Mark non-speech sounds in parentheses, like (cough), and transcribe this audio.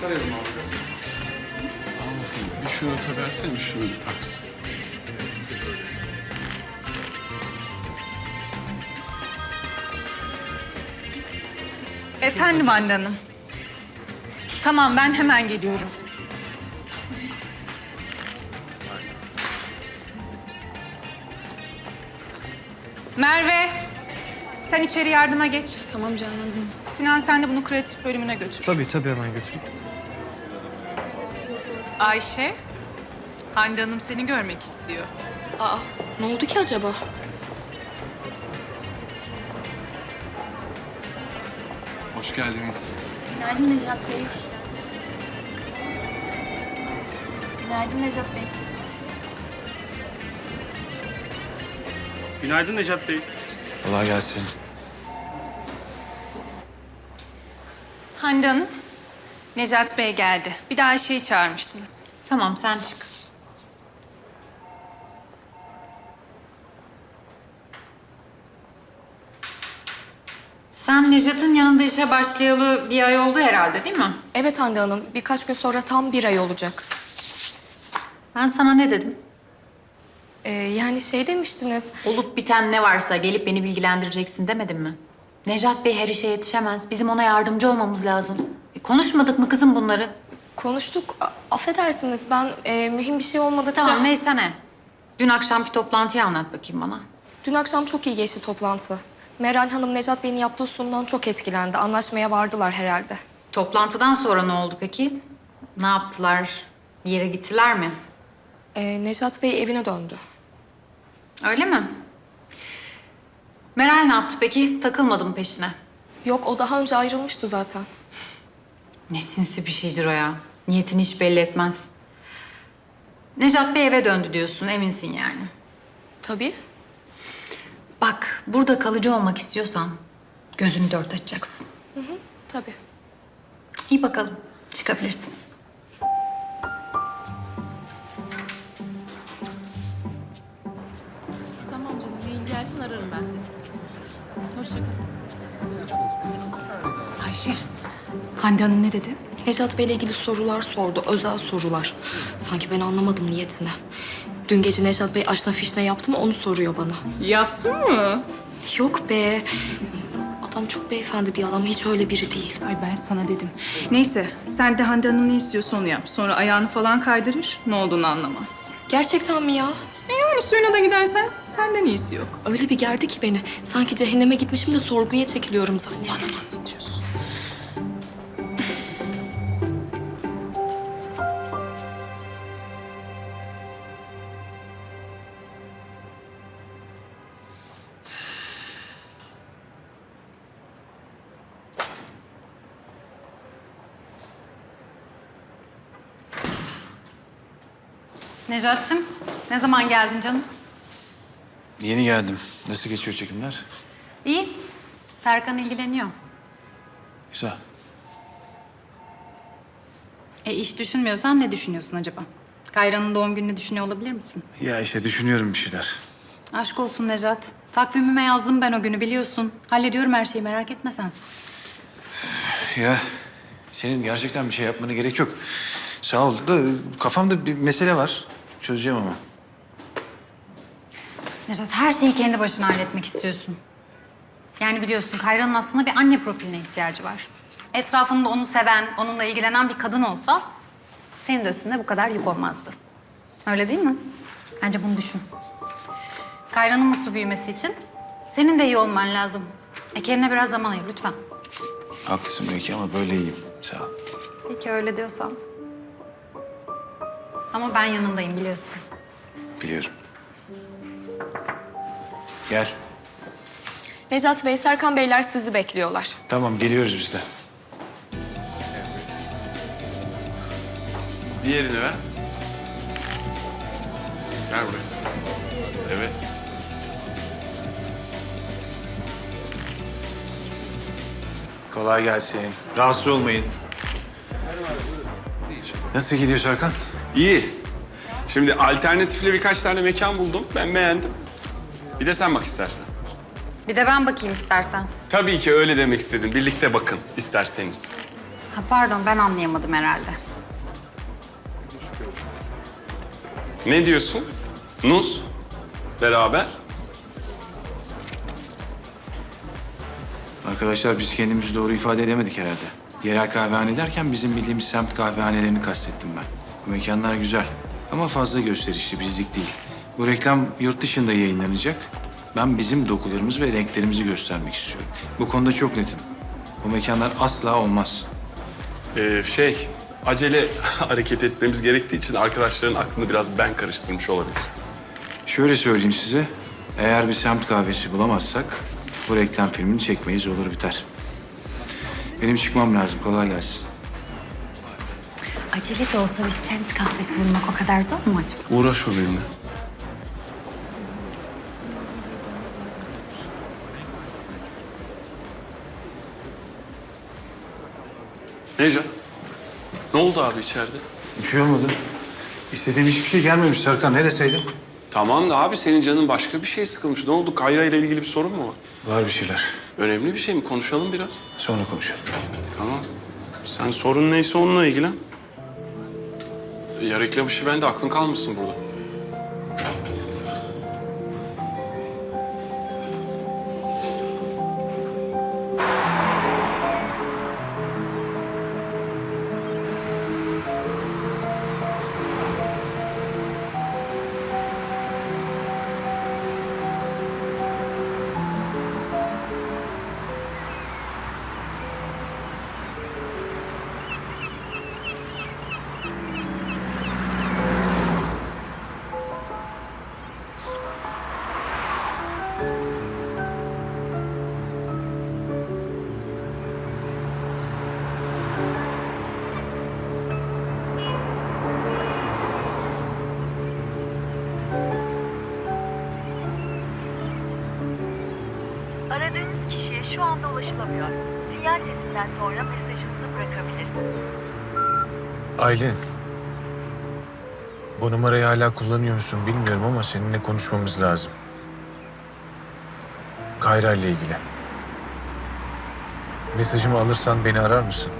Tarayalım abi. Al bakayım. Bir şunu versene, şunu bir taksın. Efendim Hande Hanım. Tamam ben hemen geliyorum. Merve, sen içeri yardıma geç. Tamam Canan Hanım. Sinan sen de bunu kreatif bölümüne götür. Tabii tabii hemen götüreyim. Ayşe, Hande Hanım seni görmek istiyor. Aa, ne oldu ki acaba? Hoş geldiniz. Günaydın Necat Bey. Günaydın Necat Bey. Günaydın Necat Bey. Kolay gelsin. Hande Hanım, Necat Bey geldi. Bir de Ayşe'yi çağırmıştınız. Tamam sen çık. Sen Nejat'ın yanında işe başlayalı bir ay oldu herhalde değil mi? Evet Hande Hanım, birkaç gün sonra tam bir ay olacak. Ben sana ne dedim? Ee, yani şey demiştiniz, Olup biten ne varsa gelip beni bilgilendireceksin demedim mi? Nejat Bey her işe yetişemez. Bizim ona yardımcı olmamız lazım. E, konuşmadık mı kızım bunları? konuştuk. A- affedersiniz, ben e, mühim bir şey olmadıkça... Tamam neyse ne. Dün akşamki toplantıyı anlat bakayım bana. Dün akşam çok iyi geçti toplantı. Meral Hanım Necat Bey'in yaptığı sunumdan çok etkilendi. Anlaşmaya vardılar herhalde. Toplantıdan sonra ne oldu peki? Ne yaptılar? Bir yere gittiler mi? Ee, Necat Bey evine döndü. Öyle mi? Meral ne yaptı peki? Takılmadı mı peşine? Yok, o daha önce ayrılmıştı zaten. Ne sinsi bir şeydir o ya. Niyetini hiç belli etmez. Necat Bey eve döndü diyorsun, eminsin yani. Tabii. Bak, burada kalıcı olmak istiyorsan gözünü dört açacaksın. Tabii. İyi bakalım, çıkabilirsin. Ararım ben seni. Hoşça kal. Ayşe, Hande Hanım ne dedi? Necat Bey'le ilgili sorular sordu, özel sorular. Sanki ben anlamadım niyetini. Dün gece Necat Bey aşna fişne yaptı mı onu soruyor bana. Yaptın mı? Yok be. Adam çok beyefendi bir adam, hiç öyle biri değil. Ay ben sana dedim. Neyse, sen de Hande Hanım ne istiyorsa onu yap. Sonra ayağını falan kaydırır, ne olduğunu anlamaz. Gerçekten mi ya? Yani suyuna da gidersen senden iyisi yok. Öyle bir gerdi ki beni. Sanki cehenneme gitmişim de sorguya çekiliyorum. Anlatıyorsun. Necat'cığım, ne zaman geldin canım? Yeni geldim. Nasıl geçiyor çekimler? İyi. Serkan ilgileniyor. Güzel. E iş düşünmüyorsan ne düşünüyorsun acaba? Kayra'nın doğum gününü düşünüyor olabilir misin? Ya işte düşünüyorum bir şeyler. Aşk olsun Necat. Takvimime yazdım ben o günü biliyorsun. Hallediyorum her şeyi merak etme sen. Ya senin gerçekten bir şey yapmana gerek yok. Sağ ol da kafamda bir mesele var. Çözeceğim ama. Necat her şeyi kendi başına halletmek istiyorsun. Yani biliyorsun Kayra'nın aslında bir anne profiline ihtiyacı var. Etrafında onu seven, onunla ilgilenen bir kadın olsa... ...senin de üstünde bu kadar yük olmazdı. Öyle değil mi? Bence bunu düşün. Kayra'nın mutlu büyümesi için senin de iyi olman lazım. E kendine biraz zaman ayır lütfen. Haklısın belki ama böyle iyiyim. Sağ ol. Peki öyle diyorsan. Ama ben yanındayım biliyorsun. Biliyorum. Gel. Necat Bey, Serkan Beyler sizi bekliyorlar. Tamam geliyoruz biz de. Diğerini ver. Ver buraya. Evet. Kolay gelsin. Rahatsız olmayın. Nasıl gidiyor Serkan? İyi. Şimdi alternatifli birkaç tane mekan buldum. Ben beğendim. Bir de sen bak istersen. Bir de ben bakayım istersen. Tabii ki öyle demek istedim. Birlikte bakın isterseniz. Ha pardon ben anlayamadım herhalde. Ne diyorsun? Nus? Beraber? Arkadaşlar biz kendimizi doğru ifade edemedik herhalde. Yerel kahvehane derken bizim bildiğimiz semt kahvehanelerini kastettim ben. Bu mekanlar güzel ama fazla gösterişli, bizlik değil. Bu reklam yurt dışında yayınlanacak. Ben bizim dokularımız ve renklerimizi göstermek istiyorum. Bu konuda çok netim. Bu mekanlar asla olmaz. Ee, şey, acele (laughs) hareket etmemiz gerektiği için arkadaşların aklını biraz ben karıştırmış olabilir. Şöyle söyleyeyim size. Eğer bir semt kahvesi bulamazsak bu reklam filmini çekmeyiz olur biter. Benim çıkmam lazım. Kolay gelsin. Acele de olsa bir semt kahvesi bulmak o kadar zor mu acaba? Uğraşma benimle. Necan? Ne oldu abi içeride? Bir şey olmadı. İstediğim hiçbir şey gelmemiş Serkan. Ne deseydim? Tamam da abi senin canın başka bir şey sıkılmış. Ne oldu? Kayra ile ilgili bir sorun mu var? Var bir şeyler. Önemli bir şey mi? Konuşalım biraz. Sonra konuşalım. Tamam. Sen sorun neyse onunla ilgilen. Ya reklam işi bende aklın kalmasın burada. Şu anda ulaşılamıyor. Sinyal sesinden sonra mesajınızı bırakabilirsiniz. Aylin. Bu numarayı hala kullanıyor musun bilmiyorum ama seninle konuşmamız lazım. Kayra ile ilgili. Mesajımı alırsan beni arar mısın?